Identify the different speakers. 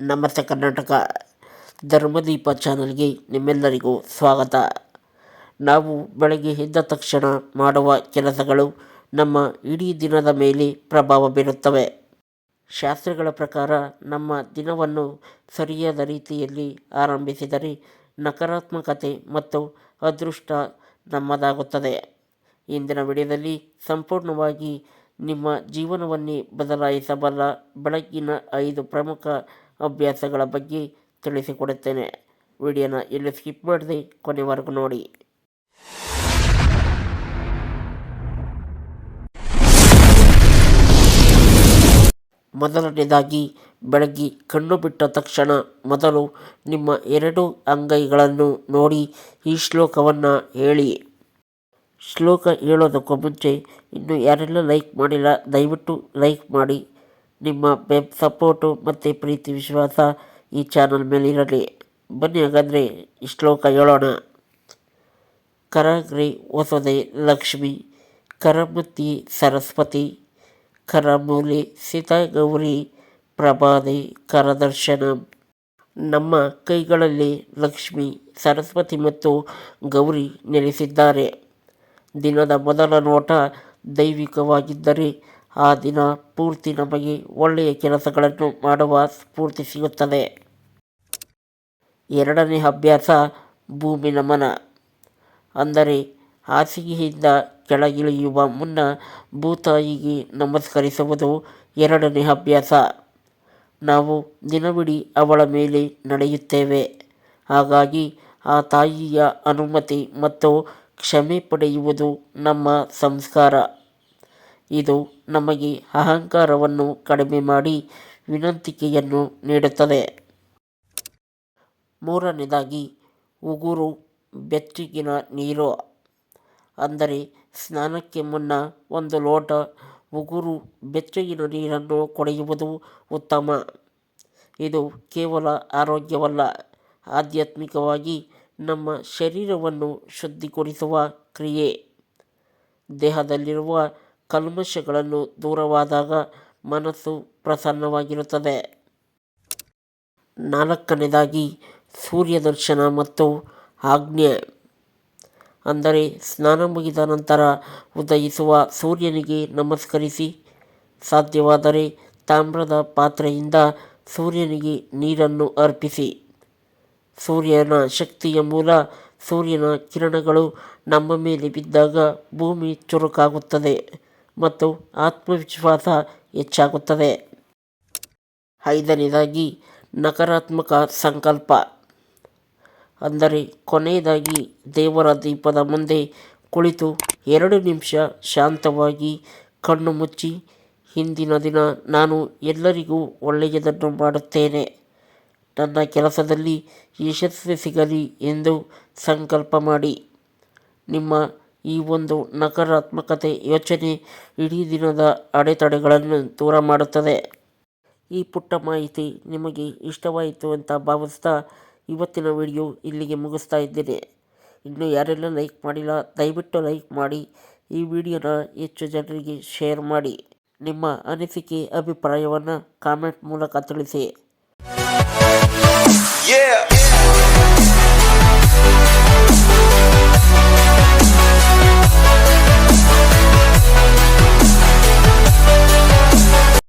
Speaker 1: ನಮಸ್ತೆ ಕರ್ನಾಟಕ ಧರ್ಮದೀಪ ಚಾನಲ್ಗೆ ನಿಮ್ಮೆಲ್ಲರಿಗೂ ಸ್ವಾಗತ. ನಾವು ಬೆಳಗ್ಗೆ ಎದ್ದ ತಕ್ಷಣ ಮಾಡುವ ಕೆಲಸಗಳು ನಮ್ಮ ಇಡೀ ದಿನದ ಮೇಲೆ ಪ್ರಭಾವ ಬೀರುತ್ತವೆ. ಶಾಸ್ತ್ರಗಳ ಪ್ರಕಾರ ನಮ್ಮ ದಿನವನ್ನು ಸರಿಯಾದ ರೀತಿಯಲ್ಲಿ ಆರಂಭಿಸಿದರೆ ನಕಾರಾತ್ಮಕತೆ ಮತ್ತು ಅದೃಷ್ಟ ನಮ್ಮದಾಗುತ್ತದೆ. ಇಂದಿನ ವಿಡಿಯೋದಲ್ಲಿ ಸಂಪೂರ್ಣವಾಗಿ ನಿಮ್ಮ ಜೀವನವನ್ನೇ ಬದಲಾಯಿಸಬಲ್ಲ ಬೆಳಗ್ಗಿನ ಐದು ಪ್ರಮುಖ ಅಭ್ಯಾಸಗಳ ಬಗ್ಗೆ ತಿಳಿಸಿಕೊಡುತ್ತೇನೆ. ವಿಡಿಯೋನ ಎಲ್ಲಿ ಸ್ಕಿಪ್ ಮಾಡದೆ ಕೊನೆವರೆಗೂ ನೋಡಿ. ಮೊದಲನೇದಾಗಿ ಬೆಳಗ್ಗೆ ಕಣ್ಣು ಬಿಟ್ಟ ತಕ್ಷಣ ಮೊದಲು ನಿಮ್ಮ ಎರಡು ಅಂಗೈಗಳನ್ನು ನೋಡಿ ಈ ಶ್ಲೋಕವನ್ನು ಹೇಳಿ. ಶ್ಲೋಕ ಹೇಳೋದಕ್ಕೂ ಮುಂಚೆ ಇನ್ನು ಯಾರೆಲ್ಲ ಲೈಕ್ ಮಾಡಿಲ್ಲ, ದಯವಿಟ್ಟು ಲೈಕ್ ಮಾಡಿ. ನಿಮ್ಮ ಬೆಬ್ ಸಪೋರ್ಟು ಮತ್ತು ಪ್ರೀತಿ ವಿಶ್ವಾಸ ಈ ಚಾನಲ್ ಮೇಲೆ ಇರಲಿ ಬನ್ನಿ ಹಾಗಾದರೆ ಈ ಶ್ಲೋಕ ಹೇಳೋಣ. ಕರಗ್ರಿ ಹೊಸದೆ ಲಕ್ಷ್ಮಿ, ಕರಮತಿ ಸರಸ್ವತಿ, ಕರಮೂಲೆ ಸೀತಾಗೌರಿ, ಪ್ರಭಾದೆ ಕರದರ್ಶನ. ನಮ್ಮ ಕೈಗಳಲ್ಲಿ ಲಕ್ಷ್ಮಿ, ಸರಸ್ವತಿ ಮತ್ತು ಗೌರಿ ನೆಲೆಸಿದ್ದಾರೆ. ದಿನದ ಮೊದಲ ನೋಟ ದೈವಿಕವಾಗಿದ್ದರೆ ಆ ದಿನ ಪೂರ್ತಿ ನಮಗೆ ಒಳ್ಳೆಯ ಕೆಲಸಗಳನ್ನು ಮಾಡುವ ಸ್ಫೂರ್ತಿ ಸಿಗುತ್ತದೆ. ಎರಡನೇ ಅಭ್ಯಾಸ ಭೂಮಿ ನಮನ. ಅಂದರೆ ಹಾಸಿಗೆಯಿಂದ ಕೆಳಗಿಳಿಯುವ ಮುನ್ನ ಭೂತಾಯಿಗೆ ನಮಸ್ಕರಿಸುವುದು ಎರಡನೇ ಅಭ್ಯಾಸ. ನಾವು ದಿನವಿಡೀ ಅವಳ ಮೇಲೆ ನಡೆಯುತ್ತೇವೆ. ಹಾಗಾಗಿ ಆ ತಾಯಿಯ ಅನುಮತಿ ಮತ್ತು ಕ್ಷಮೆ ಪಡೆಯುವುದು ನಮ್ಮ ಸಂಸ್ಕಾರ. ಇದು ನಮಗೆ ಅಹಂಕಾರವನ್ನು ಕಡಿಮೆ ಮಾಡಿ ವಿನಂತಿಕೆಯನ್ನು ನೀಡುತ್ತದೆ. ಮೂರನೇದಾಗಿ, ಉಗುರು ಬೆಚ್ಚಗಿನ ನೀರು. ಅಂದರೆ ಸ್ನಾನಕ್ಕೆ ಮುನ್ನ ಒಂದು ಲೋಟ ಉಗುರು ಬೆಚ್ಚಗಿನ ನೀರನ್ನು ಕುಡಿಯುವುದು ಉತ್ತಮ. ಇದು ಕೇವಲ ಆರೋಗ್ಯವಲ್ಲ, ಆಧ್ಯಾತ್ಮಿಕವಾಗಿ ನಮ್ಮ ಶರೀರವನ್ನು ಶುದ್ಧೀಕರಿಸುವ ಕ್ರಿಯೆ. ದೇಹದಲ್ಲಿರುವ ಕಲ್ಮಶಗಳನ್ನು ದೂರವಾದಾಗ ಮನಸ್ಸು ಪ್ರಸನ್ನವಾಗಿರುತ್ತದೆ. ನಾಲ್ಕನೇದಾಗಿ ಸೂರ್ಯ ದರ್ಶನ ಮತ್ತು ಆಜ್ಞೆ. ಅಂದರೆ ಸ್ನಾನ ಮುಗಿದ ನಂತರ ಉದಯಿಸುವ ಸೂರ್ಯನಿಗೆ ನಮಸ್ಕರಿಸಿ. ಸಾಧ್ಯವಾದರೆ ತಾಮ್ರದ ಪಾತ್ರೆಯಿಂದ ಸೂರ್ಯನಿಗೆ ನೀರನ್ನು ಅರ್ಪಿಸಿ. ಸೂರ್ಯನ ಶಕ್ತಿಯ ಮೂಲ ಸೂರ್ಯನ ಕಿರಣಗಳು ನಮ್ಮ ಮೇಲೆ ಬಿದ್ದಾಗ ಭೂಮಿ ಚುರುಕಾಗುತ್ತದೆ ಮತ್ತು ಆತ್ಮವಿಶ್ವಾಸ ಹೆಚ್ಚಾಗುತ್ತದೆ. ಐದನೇದಾಗಿ, ನಕಾರಾತ್ಮಕ ಸಂಕಲ್ಪ. ಅಂದರೆ, ಕೊನೆಯದಾಗಿ, ದೇವರ ದೀಪದ ಮುಂದೆ ಕುಳಿತು ಎರಡು ನಿಮಿಷ ಶಾಂತವಾಗಿ ಕಣ್ಣು ಮುಚ್ಚಿ, ಹಿಂದಿನ ದಿನ ನಾನು ಎಲ್ಲರಿಗೂ ಒಳ್ಳೆಯದನ್ನು ಮಾಡುತ್ತೇನೆ. ನನ್ನ ಕೆಲಸದಲ್ಲಿ ಯಶಸ್ವಿ ಸಿಗಲಿ ಎಂದು ಸಂಕಲ್ಪ ಮಾಡಿ. ನಿಮ್ಮ ಈ ಒಂದು ನಕಾರಾತ್ಮಕತೆ ಯೋಚನೆ ಇಡೀ ದಿನದ ಅಡೆತಡೆಗಳನ್ನು ದೂರ ಮಾಡುತ್ತದೆ. ಈ ಪುಟ್ಟ ಮಾಹಿತಿ ನಿಮಗೆ ಇಷ್ಟವಾಯಿತು ಅಂತ ಭಾವಿಸ್ತಾ ಇವತ್ತಿನ ವಿಡಿಯೋ ಇಲ್ಲಿಗೆ ಮುಗಿಸ್ತಾ ಇದ್ದೇನೆ. ಇನ್ನೂ ಯಾರೆಲ್ಲ ಲೈಕ್ ಮಾಡಿಲ್ಲ, ದಯವಿಟ್ಟು ಲೈಕ್ ಮಾಡಿ, ಈ ವಿಡಿಯೋನ ಹೆಚ್ಚು ಜನರಿಗೆ ಶೇರ್ ಮಾಡಿ. ನಿಮ್ಮ ಅನಿಸಿಕೆ, ಅಭಿಪ್ರಾಯವನ್ನು ಕಾಮೆಂಟ್ ಮೂಲಕ ತಿಳಿಸಿ.
Speaker 2: Yeah.